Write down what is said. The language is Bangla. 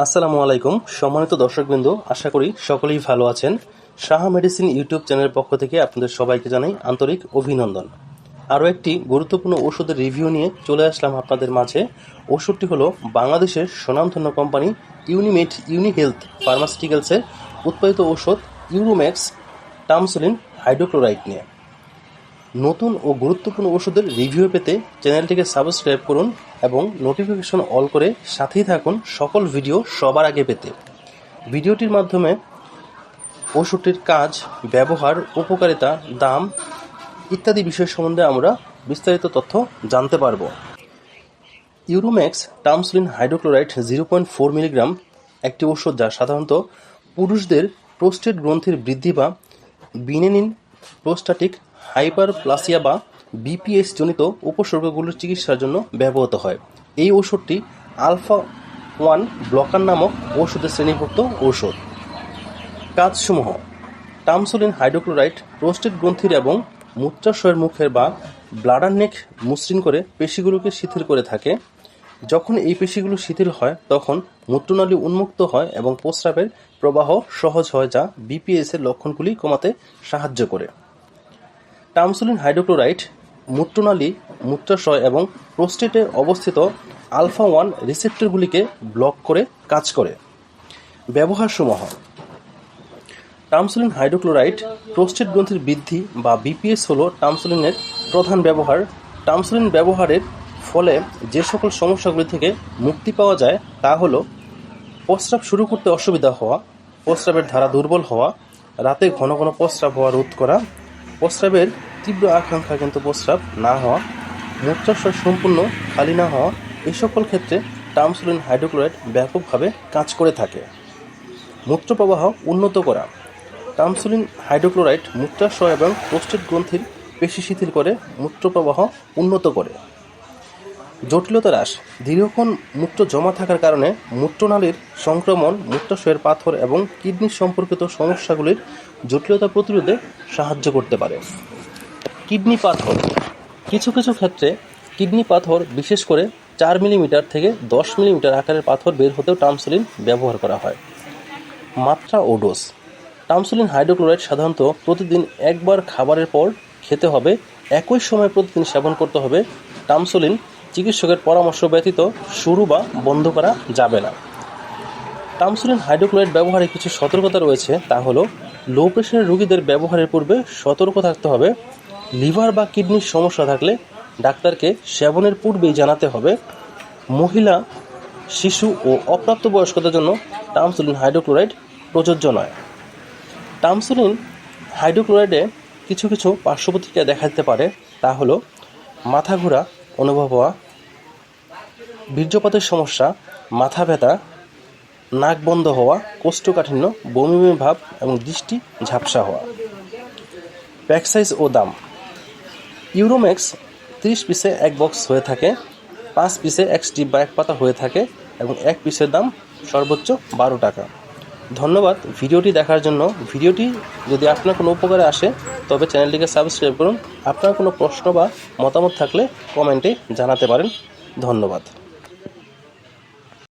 আসসালামু আলাইকুম। সম্মানিত দর্শকবৃন্দ, আশা করি সকলেই ভালো আছেন। সাহা মেডিসিন ইউটিউব চ্যানেলের পক্ষ থেকে আপনাদের সবাইকে জানাই আন্তরিক অভিনন্দন। আরও একটি গুরুত্বপূর্ণ ওষুধের রিভিউ নিয়ে চলে আসলাম আপনাদের মাঝে। ওষুধটি হলো বাংলাদেশের স্বনামধন্য কোম্পানি ইউনিমেট ইউনি হেলথ ফার্মাসিউটিক্যালসের উৎপাদিত ওষুধ ইউরোম্যাক্স, টামসোলিন, হাইড্রোক্লোরাইড নিয়ে। নতুন ও গুরুত্বপূর্ণ ওষুধের রিভিউ পেতে চ্যানেলটিকে সাবস্ক্রাইব করুন এবং নোটিফিকেশন অল করে সাথেই থাকুন সকল ভিডিও সবার আগে পেতে। ভিডিওটির মাধ্যমে ওষুধটির কাজ, ব্যবহার, উপকারিতা, দাম ইত্যাদি বিষয় সম্বন্ধে আমরা বিস্তারিত তথ্য জানতে পারব। Uromax tamsulosin hydrochloride zero point four milligram একটি ওষুধ যা সাধারণত পুরুষদের প্রোস্টেট গ্রন্থির বৃদ্ধি বা বিনেনিন প্রোস্টাটিক হাইপারপ্লাসিয়া বা বিপিএস জনিত উপসর্গগুলোর চিকিৎসার জন্য ব্যবহৃত হয়। এই ওষুধটি আলফা ওয়ান ব্লকার নামক ওষুধের শ্রেণীভুক্ত ঔষধ। কাজসমূহ, টামসোলিন হাইড্রোক্লোরাইড প্রোস্টেট গ্রন্থির এবং মূত্রাশয়ের মুখের বা ব্লাডার নেক মসৃণ করে পেশিগুলোকে শিথিল করে থাকে। যখন এই পেশিগুলো শিথিল হয়, তখন মূত্রনালী উন্মুক্ত হয় এবং প্রস্রাবের প্রবাহ সহজ হয়, যা বিপিএস এর লক্ষণগুলি কমাতে সাহায্য করে। টামসোলিন হাইড্রোক্লোরাইড, মূত্রনালী, মূত্রাশয় এবং প্রোস্টেটে অবস্থিত আলফা ওয়ান রিসেপ্টরগুলিকে ব্লক করে কাজ করে। ব্যবহারসমূহ। টামসুলিন হাইড্রোক্লোরাইড প্রোস্টেট গ্রন্থির বৃদ্ধি বা বিপিএস হল টামসোলিনের প্রধান ব্যবহার। টামসোলিন ব্যবহারের ফলে যে সকল সমস্যাগুলি থেকে মুক্তি পাওয়া যায় তা হল প্রস্রাব শুরু করতে অসুবিধা হওয়া, প্রস্রাবের ধারা দুর্বল হওয়া, রাতে ঘন ঘন প্রস্রাব হওয়া রোধ করা প্রস্রাবের তীব্র আকাঙ্ক্ষা কিন্তু প্রস্রাব না হওয়া মূত্রাশয় সম্পূর্ণ খালি না হওয়া, এই সকল ক্ষেত্রে টামসুলিন হাইড্রোক্লোরাইড ব্যাপকভাবে কাজ করে থাকে। মূত্রপ্রবাহ উন্নত করা। টামসুলিন হাইড্রোক্লোরাইড মূত্রাশয় এবং প্রোস্টেট গ্রন্থির পেশি শিথিল করে মূত্রপ্রবাহ উন্নত করে। জটিলতা হ্রাস। দীর্ঘক্ষণ মূত্র জমা থাকার কারণে মূত্রনালীর সংক্রমণ মূত্রাশয়ের পাথর এবং কিডনি সম্পর্কিত সমস্যাগুলির জটিলতা প্রতিরোধে সাহায্য করতে পারে। কিডনি পাথর। কিছু কিছু ক্ষেত্রে কিডনি পাথর, বিশেষ করে চার মিলিমিটার থেকে দশ মিলিমিটার আকারের পাথর বের হতেও টামসোলিন ব্যবহার করা হয়। মাত্রা ও ডোজ। টামসোলিন হাইড্রোক্লোরাইড সাধারণত প্রতিদিন একবার খাবারের পর খেতে হবে, একই সময় প্রতিদিন সেবন করতে হবে। টামসোলিন চিকিৎসকের পরামর্শ ব্যতীত শুরু বা বন্ধ করা যাবে না। টামসুলিন হাইড্রোক্লোরাইড ব্যবহারে কিছু সতর্কতা রয়েছে, তা হলো লো প্রেশারের রোগীদের ব্যবহারের পূর্বে সতর্ক থাকতে হবে। লিভার বা কিডনির সমস্যা থাকলে ডাক্তারকে সেবনের পূর্বেই জানাতে হবে। মহিলা, শিশু ও অপ্রাপ্তবয়স্কদের জন্য টামসুলিন হাইড্রোক্লোরাইড প্রযোজ্য নয়। টামসুলিন হাইড্রোক্লোরাইডে কিছু কিছু পার্শ্ব প্রতিক্রিয়া দেখা দিতে পারে, তা হলো মাথা ঘোরা অনুভব হওয়া, বীর্যপাতের সমস্যা, মাথা ব্যথা, নাক বন্ধ হওয়া, কোষ্ঠকাঠিন্য বমি বমি ভাব এবং দৃষ্টি ঝাপসা হওয়া। প্যাক সাইজ ও দাম। ইউরোম্যাক্স তিরিশ পিসে এক বক্স হয়ে থাকে, পাঁচ পিসে এক স্টিপ বা এক পাতা হয়ে থাকে এবং এক পিসের দাম সর্বোচ্চ বারো টাকা। ধন্যবাদ ভিডিওটি দেখার জন্য। ভিডিওটি যদি আপনার কোনো উপকারে আসে, তবে চ্যানেলটিকে সাবস্ক্রাইব করুন। আপনার কোনো প্রশ্ন বা মতামত থাকলে কমেন্টে জানাতে পারেন। ধন্যবাদ।